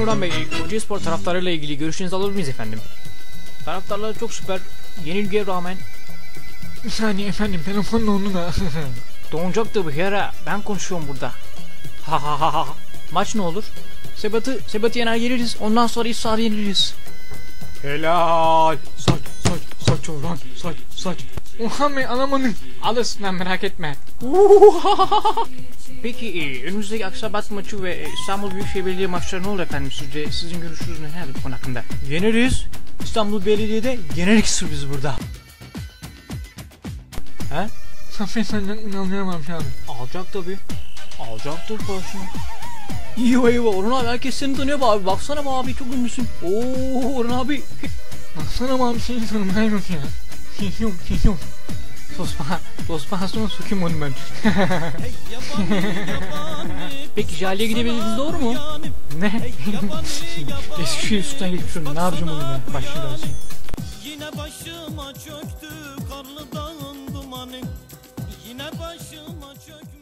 Orhan Bey, Kocaeli Spor taraftarıyla ilgili görüşlerinizi alır mıyız efendim? Taraftarlar çok süper. Yenilgiye rağmen Bir saniye efendim telefonla onu da. donacaktı bu yara. Ben konuşuyorum burada. Ha ha ha ha. Maç ne olur? Sebat'ı, Sebat'ı yener geliriz. Ondan sonra sahada yeniliriz. Helal. Saç saç saç Orhan saç saç. Orhan Bey alamadın. Alırsın lan merak etme. Peki e, önümüzdeki Aksabat maçı ve e, İstanbul Büyükşehir Belediye maçları ne olur efendim sizce? Sizin görüşünüz neler bu konu hakkında? Yeneriz. İstanbul Belediye'de yenerik biz burada. He? İnanmayamam şu an. Alacak tabi. Alacaktır parasını. İyi eyvah Orhan abi herkes seni tanıyor be abi. Baksana be abi çok ünlüsün. Oo Orhan abi. Baksana bir şey sormaya yok ya. Şey yok şey yok. Sokayım onu ben. Peki Jale'ye gidebildiniz doğru mu? Ne? Eskişehir gidip şunu ne yapacağım onu ben? Dersin. Yine başıma çöktü karlı dağın dumanı Yine başıma çökmüş